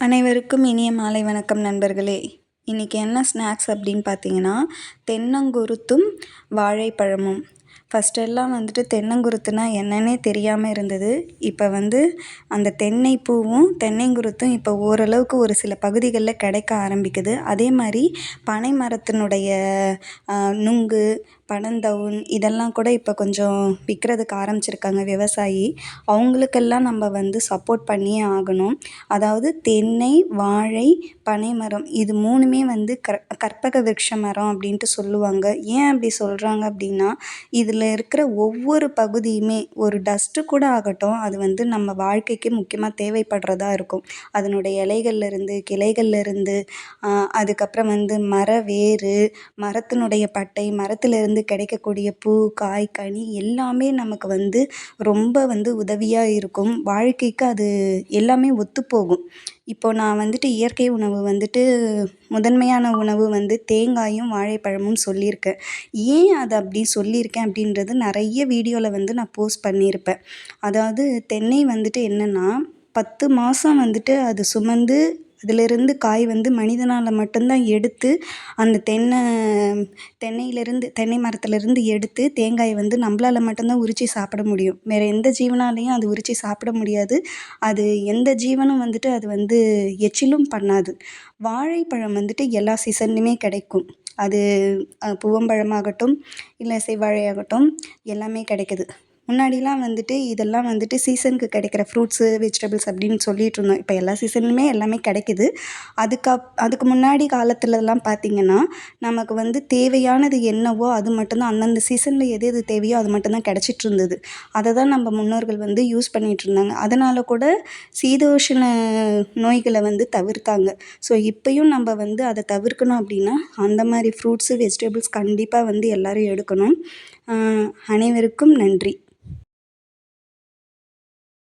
அனைவருக்கும் இனிய மாலை வணக்கம் நண்பர்களே. இன்றைக்கி என்ன ஸ்நாக்ஸ் அப்படின்னு பார்த்தீங்கன்னா தென்னங்குருத்தும் வாழைப்பழமும். ஃபஸ்ட்டெல்லாம் வந்துட்டு தென்னங்குருத்துனா என்னன்னே தெரியாமல் இருந்தது. இப்போ வந்து அந்த தென்னை பூவும் தென்னைங்குருத்தும் இப்போ ஓரளவுக்கு ஒரு சில பகுதிகளில் கிடைக்க ஆரம்பிக்குது. அதே மாதிரி பனை மரத்தினுடைய நுங்கு பனந்தவுன் இதெல்லாம் கூட இப்போ கொஞ்சம் விற்கிறதுக்கு ஆரம்பிச்சிருக்காங்க விவசாயி. அவங்களுக்கெல்லாம் நம்ம வந்து சப்போர்ட் பண்ணியே ஆகணும். அதாவது தென்னை வாழை பனைமரம் இது மூணுமே வந்து கற் கற்பக விருட்ச மரம் அப்படின்ட்டு சொல்லுவாங்க. ஏன் அப்படி சொல்கிறாங்க அப்படின்னா இதில் இருக்கிற ஒவ்வொரு பகுதியுமே ஒரு டஸ்ட்டு கூட ஆகட்டும் அது வந்து நம்ம வாழ்க்கைக்கு முக்கியமாக தேவைப்படுறதா இருக்கும். அதனுடைய இலைகள்லேருந்து கிளைகள்லேருந்து அதுக்கப்புறம் வந்து மர வேறு மரத்தினுடைய பட்டை மரத்துலேருந்து கிடைக்கக்கூடிய பூ காய் கனி எல்லாமே நமக்கு வந்து ரொம்ப வந்து உதவியாக இருக்கும். வாழ்க்கைக்கு அது எல்லாமே ஒத்துப்போகும் இப்போது நான் வந்துட்டு இயற்கை உணவு வந்துட்டு முதன்மையான உணவு வந்து தேங்காயும் வாழைப்பழமும் சொல்லியிருக்கேன். ஏன் அதை அப்படி சொல்லியிருக்கேன் அப்படின்றது நிறைய வீடியோவில் வந்து நான் போஸ்ட் பண்ணியிருப்பேன். அதாவது தென்னை வந்துட்டு என்னென்னா பத்து மாதம் வந்துட்டு அது சுமந்து அதிலிருந்து காய் வந்து மனிதனால் மட்டும்தான் எடுத்து அந்த தென்னை தென்னையிலேருந்து தென்னை மரத்துலேருந்து எடுத்து தேங்காயை வந்து நம்மளால மட்டும்தான் உரித்து சாப்பிட முடியும். வேறு எந்த ஜீவனாலேயும் அது உரித்து சாப்பிட முடியாது. அது எந்த ஜீவனும் வந்துட்டு அது வந்து எச்சிலும் பண்ணாது. வாழைப்பழம் வந்துட்டு எல்லா சீசன்லேயுமே கிடைக்கும். அது பூவம்பழமாகட்டும் இல்லை செவ்வாழையாகட்டும் எல்லாமே கிடைக்குது. முன்னாடிலாம் வந்துட்டு இதெல்லாம் வந்துட்டு சீசனுக்கு கிடைக்கிற ஃப்ரூட்ஸு வெஜிடபிள்ஸ் அப்படின்னு சொல்லிட்டு இருந்தோம். இப்போ எல்லா சீசன்லையுமே எல்லாமே கிடைக்குது. அதுக்கு அதுக்கு முன்னாடி காலத்துலலாம் பார்த்திங்கன்னா நமக்கு வந்து தேவையானது என்னவோ அது மட்டும்தான். அந்தந்த சீசனில் எது எது தேவையோ அது மட்டும்தான் கிடச்சிட்டு இருந்தது. அதை தான் நம்ம முன்னோர்கள் வந்து யூஸ் பண்ணிகிட்டு இருந்தாங்க. அதனால் கூட சீதோஷண நோய்களை வந்து தவிர்த்தாங்க. ஸோ இப்போயும் நம்ம வந்து அதை தவிர்க்கணும் அப்படின்னா அந்த மாதிரி ஃப்ரூட்ஸு வெஜிடபிள்ஸ் கண்டிப்பாக வந்து எல்லோரும் எடுக்கணும். அனைவருக்கும் நன்றி.